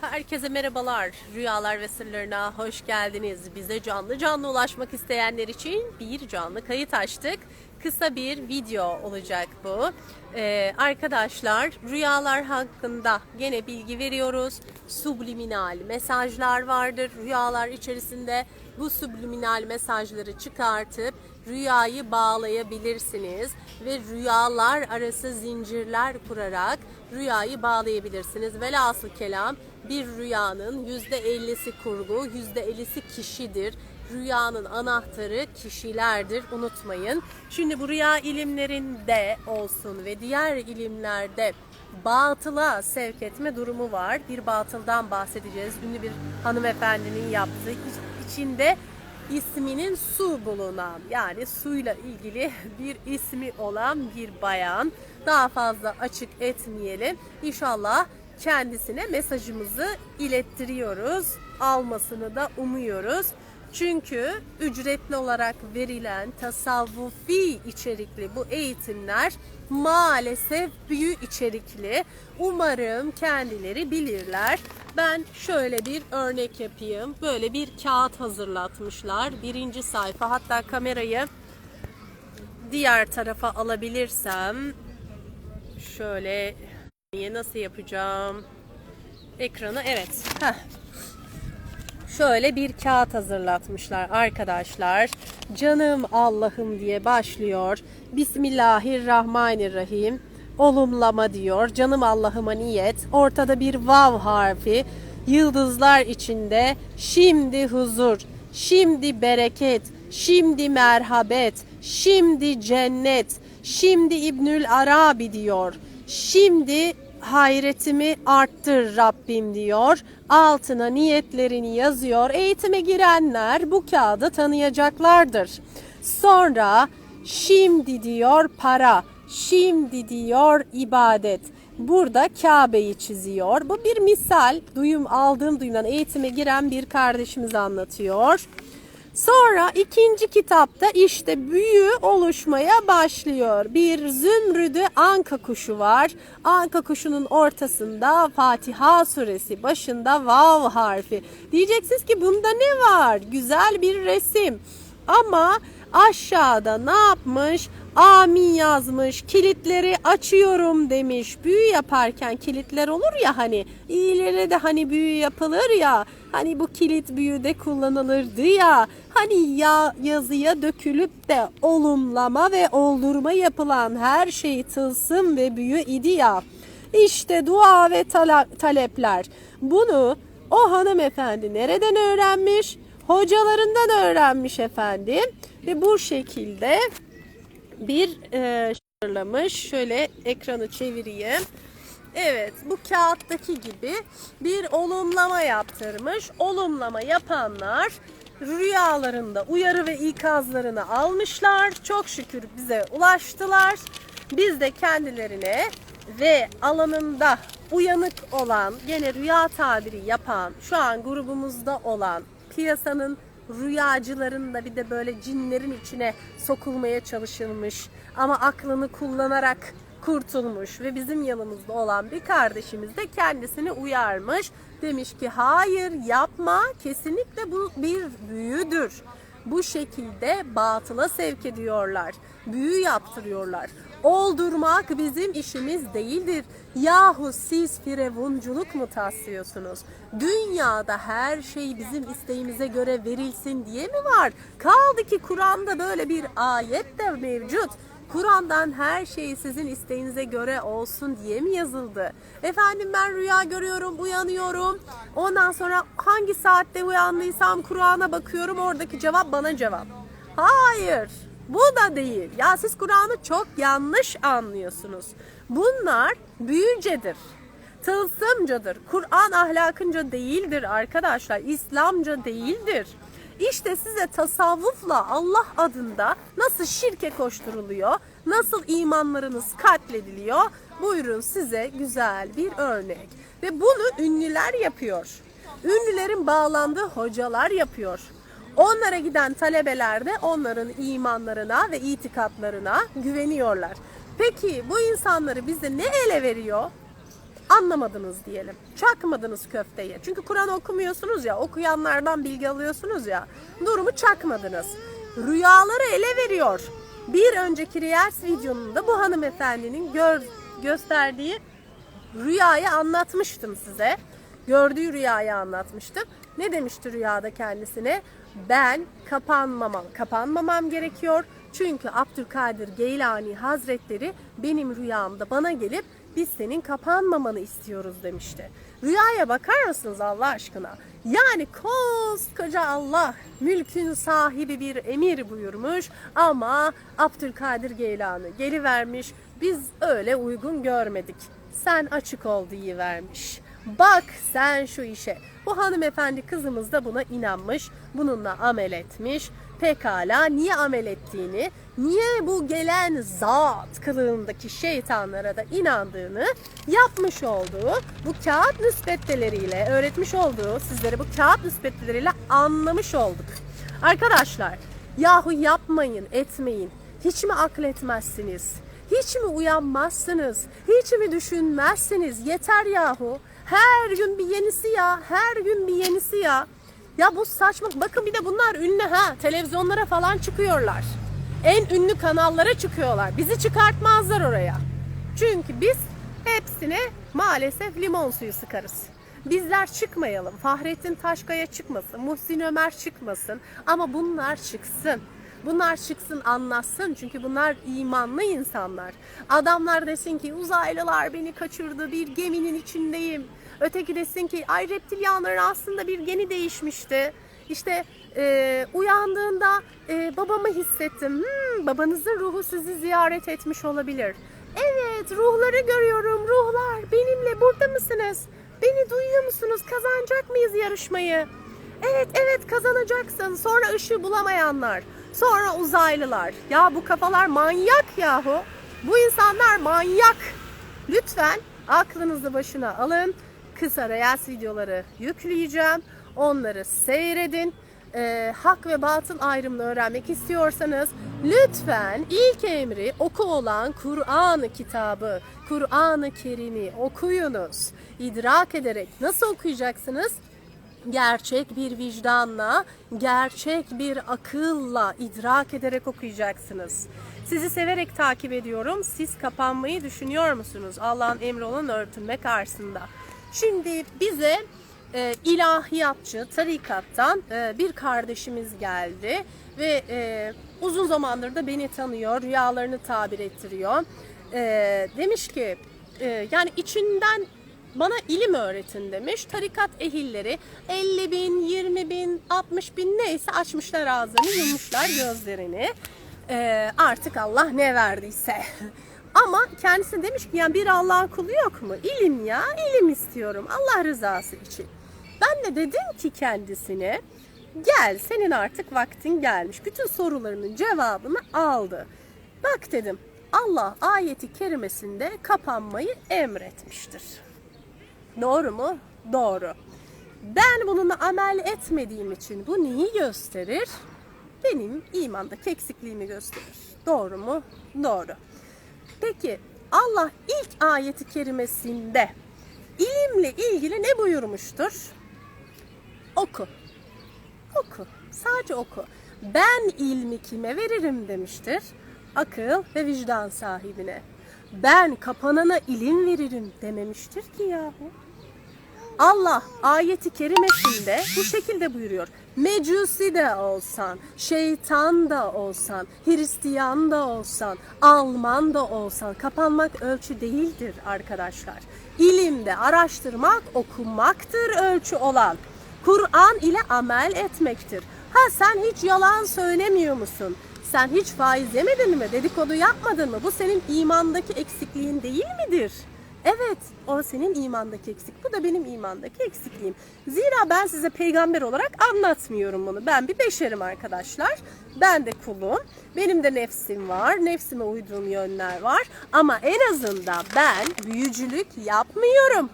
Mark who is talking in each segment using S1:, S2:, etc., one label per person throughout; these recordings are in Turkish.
S1: Herkese merhabalar. Rüyalar ve sırlarına hoş geldiniz. Bize canlı canlı ulaşmak isteyenler için bir canlı kayıt açtık. Kısa bir video olacak bu. Ee, arkadaşlar rüyalar hakkında gene bilgi veriyoruz. Subliminal mesajlar vardır rüyalar içerisinde. Bu subliminal mesajları çıkartıp rüyayı bağlayabilirsiniz ve rüyalar arası zincirler kurarak rüyayı bağlayabilirsiniz. Velhasıl kelam bir rüyanın %50'si kurgu, %50'si kişidir. Rüyanın anahtarı kişilerdir unutmayın. Şimdi bu rüya ilimlerinde olsun ve diğer ilimlerde batıla sevk etme durumu var. Bir batıldan bahsedeceğiz. Ünlü bir hanımefendinin yaptığı iç- içinde isminin su bulunan yani suyla ilgili bir ismi olan bir bayan. Daha fazla açık etmeyelim. İnşallah kendisine mesajımızı ilettiriyoruz. Almasını da umuyoruz. Çünkü ücretli olarak verilen tasavvufi içerikli bu eğitimler maalesef büyü içerikli. Umarım kendileri bilirler. Ben şöyle bir örnek yapayım. Böyle bir kağıt hazırlatmışlar. Birinci sayfa hatta kamerayı diğer tarafa alabilirsem şöyle nasıl yapacağım? Ekranı evet. Heh. Şöyle bir kağıt hazırlatmışlar arkadaşlar. Canım Allah'ım diye başlıyor. Bismillahirrahmanirrahim. Olumlama diyor. Canım Allah'ıma niyet. Ortada bir vav harfi. Yıldızlar içinde. Şimdi huzur. Şimdi bereket. Şimdi merhabet. Şimdi cennet. Şimdi İbnül Arabi diyor. Şimdi hayretimi arttır Rabbim diyor. Altına niyetlerini yazıyor. Eğitime girenler bu kağıdı tanıyacaklardır. Sonra şimdi diyor para, şimdi diyor ibadet. Burada Kabe'yi çiziyor. Bu bir misal. Duyum aldığım duyumdan eğitime giren bir kardeşimiz anlatıyor. Sonra ikinci kitapta işte büyü oluşmaya başlıyor. Bir zümrüdü anka kuşu var. Anka kuşunun ortasında Fatiha suresi, başında vav harfi. Diyeceksiniz ki bunda ne var? Güzel bir resim. Ama aşağıda ne yapmış? Amin yazmış. Kilitleri açıyorum demiş. Büyü yaparken kilitler olur ya hani. İyilere de hani büyü yapılır ya. Hani bu kilit büyüde kullanılırdı ya. Hani ya yazıya dökülüp de olumlama ve oldurma yapılan her şey tılsım ve büyü idi ya. İşte dua ve talepler. Bunu o hanımefendi nereden öğrenmiş? Hocalarından öğrenmiş efendim. Ve bu şekilde bir e, hazırlamış. Şöyle ekranı çevireyim. Evet bu kağıttaki gibi bir olumlama yaptırmış. Olumlama yapanlar rüyalarında uyarı ve ikazlarını almışlar. Çok şükür bize ulaştılar. Biz de kendilerine ve alanında uyanık olan, gene rüya tabiri yapan, şu an grubumuzda olan piyasanın rüyacıların da bir de böyle cinlerin içine sokulmaya çalışılmış ama aklını kullanarak kurtulmuş ve bizim yanımızda olan bir kardeşimiz de kendisini uyarmış. Demiş ki hayır yapma kesinlikle bu bir büyüdür. Bu şekilde batıla sevk ediyorlar. Büyü yaptırıyorlar. Oldurmak bizim işimiz değildir. Yahu siz firavunculuk mu taslıyorsunuz? Dünyada her şey bizim isteğimize göre verilsin diye mi var? Kaldı ki Kur'an'da böyle bir ayet de mevcut. Kur'an'dan her şey sizin isteğinize göre olsun diye mi yazıldı? Efendim ben rüya görüyorum, uyanıyorum. Ondan sonra hangi saatte uyandıysam Kur'an'a bakıyorum, oradaki cevap bana cevap. Hayır, bu da değil. Ya siz Kur'an'ı çok yanlış anlıyorsunuz. Bunlar büyücedir. Tılsımcadır. Kur'an ahlakınca değildir arkadaşlar. İslamca değildir. İşte size tasavvufla Allah adında nasıl şirke koşturuluyor, nasıl imanlarınız katlediliyor. Buyurun size güzel bir örnek. Ve bunu ünlüler yapıyor. Ünlülerin bağlandığı hocalar yapıyor. Onlara giden talebeler de onların imanlarına ve itikatlarına güveniyorlar. Peki bu insanları bize ne ele veriyor? anlamadınız diyelim. Çakmadınız köfteye. Çünkü Kur'an okumuyorsunuz ya, okuyanlardan bilgi alıyorsunuz ya. Durumu çakmadınız. Rüyaları ele veriyor. Bir önceki Reels videomda bu hanımefendinin gör, gösterdiği rüyayı anlatmıştım size. Gördüğü rüyayı anlatmıştım. Ne demişti rüyada kendisine? Ben kapanmamam, kapanmamam gerekiyor. Çünkü Abdülkadir Geylani Hazretleri benim rüyamda bana gelip biz senin kapanmamanı istiyoruz demişti. Rüyaya bakar mısınız Allah aşkına? Yani koskoca Allah mülkün sahibi bir emir buyurmuş ama Abdülkadir Geylani gelivermiş biz öyle uygun görmedik. Sen açık ol vermiş. Bak sen şu işe. Bu hanımefendi kızımız da buna inanmış. Bununla amel etmiş. Pekala niye amel ettiğini, niye bu gelen zat kılığındaki şeytanlara da inandığını yapmış olduğu bu kağıt müsbetteleriyle öğretmiş olduğu sizlere bu kağıt müsbetteleriyle anlamış olduk. Arkadaşlar yahu yapmayın etmeyin. Hiç mi akletmezsiniz? Hiç mi uyanmazsınız? Hiç mi düşünmezsiniz? Yeter yahu. Her gün bir yenisi ya. Her gün bir yenisi ya. Ya bu saçma. Bakın bir de bunlar ünlü ha. Televizyonlara falan çıkıyorlar. En ünlü kanallara çıkıyorlar. Bizi çıkartmazlar oraya. Çünkü biz hepsine maalesef limon suyu sıkarız. Bizler çıkmayalım. Fahrettin Taşkaya çıkmasın. Muhsin Ömer çıkmasın. Ama bunlar çıksın. Bunlar çıksın anlatsın çünkü bunlar imanlı insanlar. Adamlar desin ki uzaylılar beni kaçırdı bir geminin içindeyim. Öteki desin ki ay reptilyanların aslında bir geni değişmişti. İşte e, uyandığında e, babamı hissettim. Hmm, babanızın ruhu sizi ziyaret etmiş olabilir. Evet ruhları görüyorum ruhlar benimle burada mısınız? Beni duyuyor musunuz? Kazanacak mıyız yarışmayı? Evet evet kazanacaksın. Sonra ışığı bulamayanlar. Sonra uzaylılar. Ya bu kafalar manyak yahu. Bu insanlar manyak. Lütfen aklınızı başına alın. Kısa reels videoları yükleyeceğim. Onları seyredin. Ee, hak ve batıl ayrımını öğrenmek istiyorsanız lütfen ilk emri oku olan Kur'an kitabı, Kur'an-ı Kerim'i okuyunuz. İdrak ederek nasıl okuyacaksınız? Gerçek bir vicdanla, gerçek bir akılla idrak ederek okuyacaksınız. Sizi severek takip ediyorum. Siz kapanmayı düşünüyor musunuz? Allah'ın emri olan örtünme karşısında. Şimdi bize e, ilahiyatçı tarikattan e, bir kardeşimiz geldi ve e, uzun zamandır da beni tanıyor, rüyalarını tabir ettiriyor. E, demiş ki e, yani içinden bana ilim öğretin demiş. Tarikat ehilleri 50 bin, 20 bin, 60 bin neyse açmışlar ağzını, yummuşlar gözlerini. Ee, artık Allah ne verdiyse. Ama kendisi demiş ki yani bir Allah'ın kulu yok mu? İlim ya, ilim istiyorum Allah rızası için. Ben de dedim ki kendisine gel senin artık vaktin gelmiş. Bütün sorularının cevabını aldı. Bak dedim Allah ayeti kerimesinde kapanmayı emretmiştir. Doğru mu? Doğru. Ben bununla amel etmediğim için bu neyi gösterir? Benim imandaki eksikliğimi gösterir. Doğru mu? Doğru. Peki Allah ilk ayeti kerimesinde ilimle ilgili ne buyurmuştur? Oku. Oku. Sadece oku. Ben ilmi kime veririm demiştir? Akıl ve vicdan sahibine. Ben kapanana ilim veririm dememiştir ki yahu. Allah ayeti kerimesinde bu şekilde buyuruyor. Mecusi de olsan, şeytan da olsan, Hristiyan da olsan, Alman da olsan kapanmak ölçü değildir arkadaşlar. İlimde araştırmak, okumaktır ölçü olan. Kur'an ile amel etmektir. Ha sen hiç yalan söylemiyor musun? Sen hiç faiz yemedin mi? Dedikodu yapmadın mı? Bu senin imandaki eksikliğin değil midir? Evet, o senin imandaki eksik. Bu da benim imandaki eksikliğim. Zira ben size peygamber olarak anlatmıyorum bunu. Ben bir beşerim arkadaşlar. Ben de kulum. Benim de nefsim var. Nefsime uyduğum yönler var. Ama en azından ben büyücülük yapmıyorum.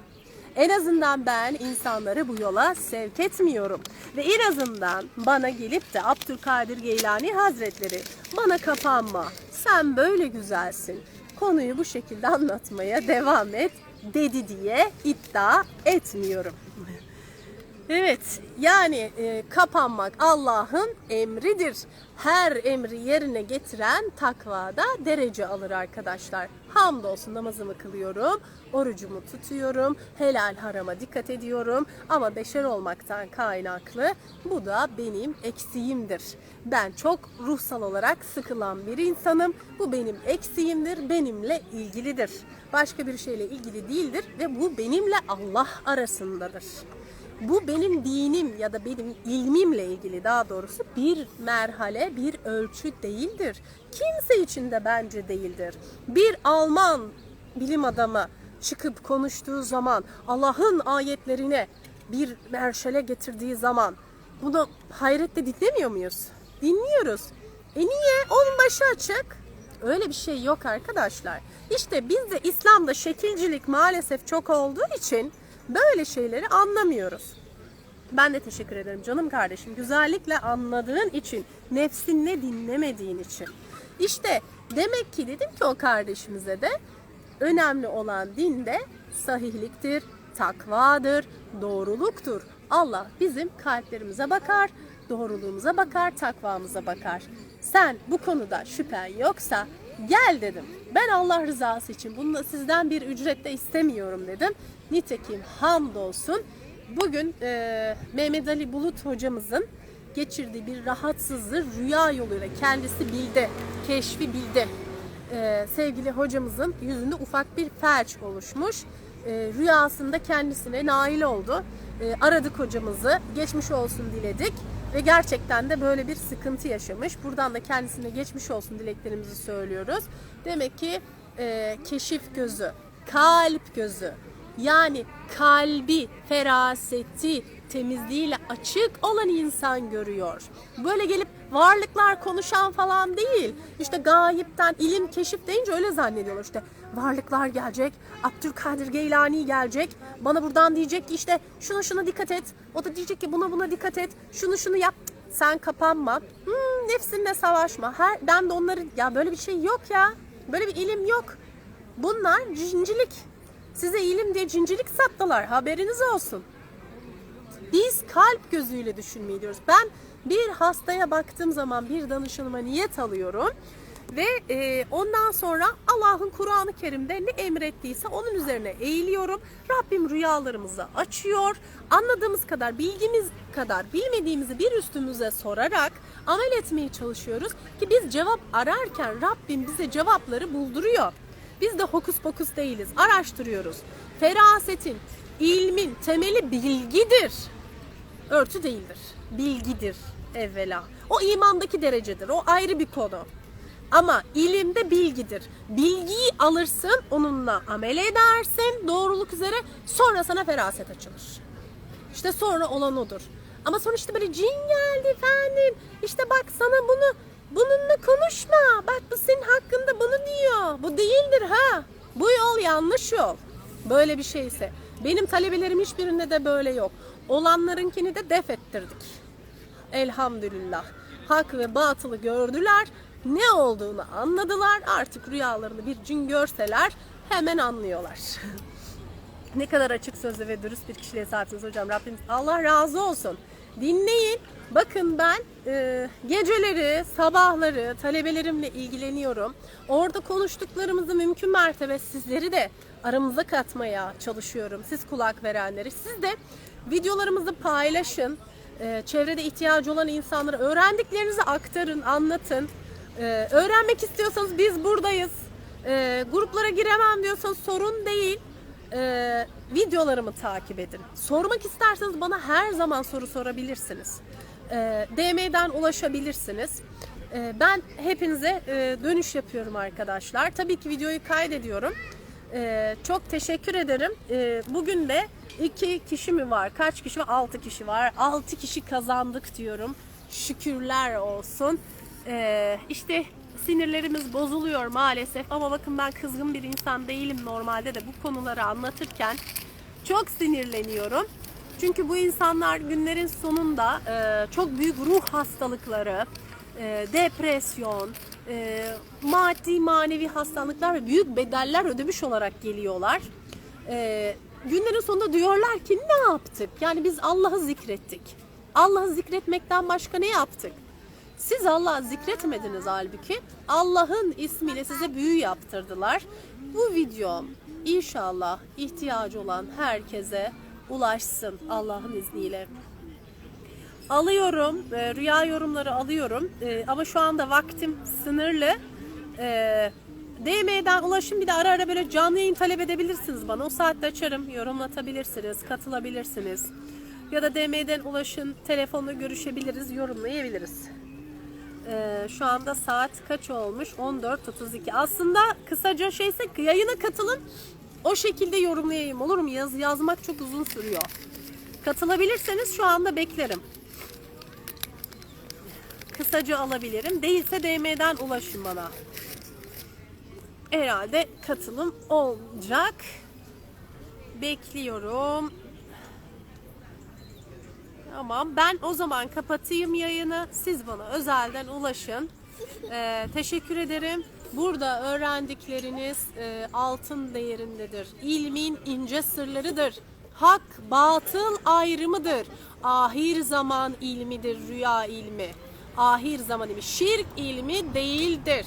S1: En azından ben insanları bu yola sevk etmiyorum. Ve en azından bana gelip de Abdülkadir Geylani Hazretleri bana kapanma. Sen böyle güzelsin. Konuyu bu şekilde anlatmaya devam et dedi diye iddia etmiyorum. Evet, yani e, kapanmak Allah'ın emridir. Her emri yerine getiren takvada derece alır arkadaşlar. Hamdolsun namazımı kılıyorum, orucumu tutuyorum, helal harama dikkat ediyorum. Ama beşer olmaktan kaynaklı bu da benim eksiğimdir. Ben çok ruhsal olarak sıkılan bir insanım. Bu benim eksiğimdir, benimle ilgilidir. Başka bir şeyle ilgili değildir ve bu benimle Allah arasındadır. Bu benim dinim ya da benim ilmimle ilgili daha doğrusu bir merhale, bir ölçü değildir. Kimse için de bence değildir. Bir Alman bilim adamı çıkıp konuştuğu zaman Allah'ın ayetlerine bir merşele getirdiği zaman bunu hayretle dinlemiyor muyuz? Dinliyoruz. E niye? Onun başı açık. Öyle bir şey yok arkadaşlar. İşte bizde İslam'da şekilcilik maalesef çok olduğu için böyle şeyleri anlamıyoruz. Ben de teşekkür ederim canım kardeşim. Güzellikle anladığın için, nefsinle dinlemediğin için. İşte demek ki dedim ki o kardeşimize de önemli olan dinde sahihliktir, takvadır, doğruluktur. Allah bizim kalplerimize bakar, doğruluğumuza bakar, takvamıza bakar. Sen bu konuda şüphen yoksa gel dedim. Ben Allah rızası için bunu sizden bir ücret de istemiyorum dedim. Nitekim hamdolsun bugün e, Mehmet Ali Bulut hocamızın geçirdiği bir rahatsızlığı rüya yoluyla kendisi bildi, keşfi bildi. E, sevgili hocamızın yüzünde ufak bir felç oluşmuş. E, rüyasında kendisine nail oldu. E, aradık hocamızı, geçmiş olsun diledik ve gerçekten de böyle bir sıkıntı yaşamış. Buradan da kendisine geçmiş olsun dileklerimizi söylüyoruz. Demek ki e, keşif gözü, kalp gözü, yani kalbi, feraseti, temizliğiyle açık olan insan görüyor. Böyle gelip varlıklar konuşan falan değil. İşte gayipten ilim keşif deyince öyle zannediyorlar işte. Varlıklar gelecek, Abdülkadir Geylani gelecek. Bana buradan diyecek ki işte şuna şuna dikkat et. O da diyecek ki buna buna dikkat et. Şunu şunu yap. Sen kapanma. Hmm, nefsinle savaşma. Her, ben de onları ya böyle bir şey yok ya. Böyle bir ilim yok. Bunlar cincilik. Size ilim diye cincilik sattılar. Haberiniz olsun. Biz kalp gözüyle düşünmeyi diyoruz. Ben bir hastaya baktığım zaman bir danışanıma niyet alıyorum. Ve e, ondan sonra Allah'ın Kur'an-ı Kerim'de ne emrettiyse onun üzerine eğiliyorum. Rabbim rüyalarımızı açıyor. Anladığımız kadar, bilgimiz kadar bilmediğimizi bir üstümüze sorarak amel etmeye çalışıyoruz. Ki biz cevap ararken Rabbim bize cevapları bulduruyor. Biz de hokus pokus değiliz. Araştırıyoruz. Ferasetin, ilmin temeli bilgidir. Örtü değildir. Bilgidir evvela. O imandaki derecedir. O ayrı bir konu. Ama ilimde bilgidir. Bilgiyi alırsın, onunla amel edersin doğruluk üzere. Sonra sana feraset açılır. İşte sonra olan odur. Ama işte böyle cin geldi efendim. İşte bak sana bunu bununla konuşma. Bak bu senin hakkında bunu diyor. Bu değildir ha. Bu yol yanlış yol. Böyle bir şeyse. Benim talebelerim hiçbirinde de böyle yok. Olanlarınkini de def ettirdik. Elhamdülillah. Hak ve batılı gördüler. Ne olduğunu anladılar. Artık rüyalarını bir cin görseler hemen anlıyorlar. ne kadar açık sözlü ve dürüst bir kişiliğe sahipsiniz hocam. Rabbim Allah razı olsun. Dinleyin. Bakın ben e, geceleri, sabahları talebelerimle ilgileniyorum. Orada konuştuklarımızı mümkün mertebe sizleri de aramıza katmaya çalışıyorum. Siz kulak verenleri. Siz de videolarımızı paylaşın. E, çevrede ihtiyacı olan insanlara öğrendiklerinizi aktarın, anlatın. E, öğrenmek istiyorsanız biz buradayız. E, gruplara giremem diyorsanız sorun değil e, videolarımı takip edin. Sormak isterseniz bana her zaman soru sorabilirsiniz. E, DM'den ulaşabilirsiniz. E, ben hepinize e, dönüş yapıyorum arkadaşlar. Tabii ki videoyu kaydediyorum. E, çok teşekkür ederim. E, bugün de iki kişi mi var? Kaç kişi var? Altı kişi var. Altı kişi kazandık diyorum. Şükürler olsun. E, işte sinirlerimiz bozuluyor maalesef ama bakın ben kızgın bir insan değilim normalde de bu konuları anlatırken çok sinirleniyorum. Çünkü bu insanlar günlerin sonunda e, çok büyük ruh hastalıkları, e, depresyon, e, maddi manevi hastalıklar ve büyük bedeller ödemiş olarak geliyorlar. Ee, günlerin sonunda diyorlar ki ne yaptık? Yani biz Allah'ı zikrettik. Allah'ı zikretmekten başka ne yaptık? Siz Allah'ı zikretmediniz halbuki. Allah'ın ismiyle size büyü yaptırdılar. Bu video inşallah ihtiyacı olan herkese ulaşsın Allah'ın izniyle. Alıyorum, e, rüya yorumları alıyorum E, ama şu anda vaktim sınırlı. E, DM'den ulaşın bir de ara ara böyle canlı yayın talep edebilirsiniz bana. O saatte açarım, yorumlatabilirsiniz, katılabilirsiniz. Ya da DM'den ulaşın, telefonla görüşebiliriz, yorumlayabiliriz. E, şu anda saat kaç olmuş? 14.32. Aslında kısaca şeyse yayına katılın. O şekilde yorumlayayım olur mu? Yaz, yazmak çok uzun sürüyor. Katılabilirseniz şu anda beklerim kısaca alabilirim. Değilse DM'den ulaşın bana. Herhalde katılım olacak. Bekliyorum. Tamam. Ben o zaman kapatayım yayını. Siz bana özelden ulaşın. Ee, teşekkür ederim. Burada öğrendikleriniz e, altın değerindedir. İlmin ince sırlarıdır. Hak, batıl ayrımıdır. Ahir zaman ilmidir, rüya ilmi. Ahir zaman ilmi. Şirk ilmi değildir.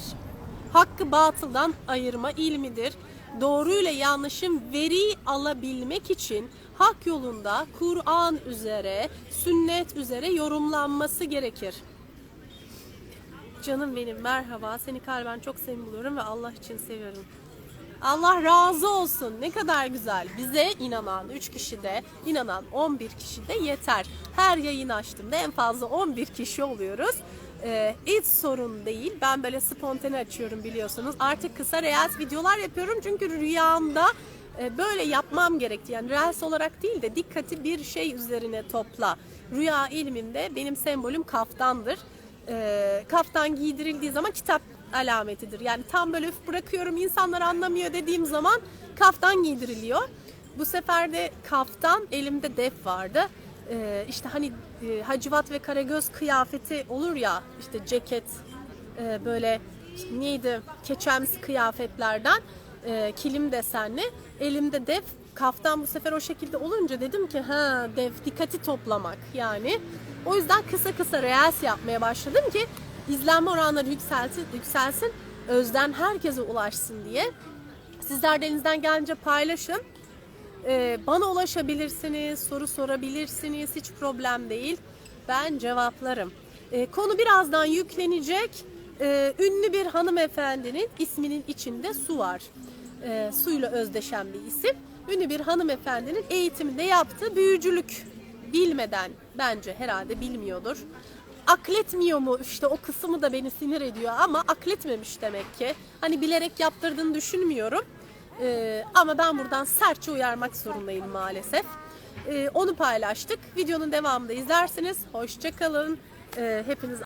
S1: Hakkı batıldan ayırma ilmidir. Doğru ile yanlışın veri alabilmek için hak yolunda Kur'an üzere, sünnet üzere yorumlanması gerekir. Canım benim merhaba. Seni kalben çok sevim buluyorum ve Allah için seviyorum. Allah razı olsun. Ne kadar güzel. Bize inanan 3 kişi de, inanan 11 kişi de yeter. Her yayın açtığımda en fazla 11 kişi oluyoruz. Ee, hiç sorun değil. Ben böyle spontane açıyorum biliyorsunuz. Artık kısa reels videolar yapıyorum çünkü rüyamda böyle yapmam gerekti. Yani reels olarak değil de dikkati bir şey üzerine topla. Rüya ilmimde benim sembolüm kaftandır. Ee, kaftan giydirildiği zaman kitap alametidir. Yani tam böyle bırakıyorum insanlar anlamıyor dediğim zaman kaftan giydiriliyor. Bu sefer de kaftan elimde def vardı. Ee, işte hani e, Hacivat ve Karagöz kıyafeti olur ya işte ceket e, böyle neydi keçemsi kıyafetlerden e, kilim desenli elimde def kaftan bu sefer o şekilde olunca dedim ki ha def dikkati toplamak yani o yüzden kısa kısa reels yapmaya başladım ki izlenme oranları yükselsin, yükselsin özden herkese ulaşsın diye sizler de gelince paylaşın ee, bana ulaşabilirsiniz, soru sorabilirsiniz, hiç problem değil. Ben cevaplarım. Ee, konu birazdan yüklenecek. Ee, ünlü bir hanımefendinin isminin içinde su var. Ee, suyla özdeşen bir isim. Ünlü bir hanımefendinin eğitiminde yaptığı büyücülük bilmeden bence herhalde bilmiyordur. Akletmiyor mu işte o kısmı da beni sinir ediyor ama akletmemiş demek ki. Hani bilerek yaptırdığını düşünmüyorum. Ee, ama ben buradan sertçe uyarmak zorundayım maalesef. Ee, onu paylaştık. Videonun devamında izlersiniz. Hoşçakalın. Ee, hepiniz